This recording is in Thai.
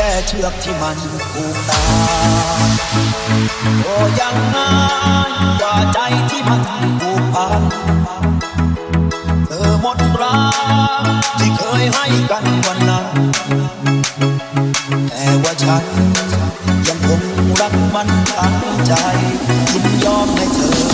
แกเชือกที่มันผูกตา โอ้ยังงานกว่าใจที่มันผูกพันเธอหมดรักที่เคยให้กันวันนั้นแต่ว่าฉันยังคงรักมันทั้งใจยินยอมให้เธอ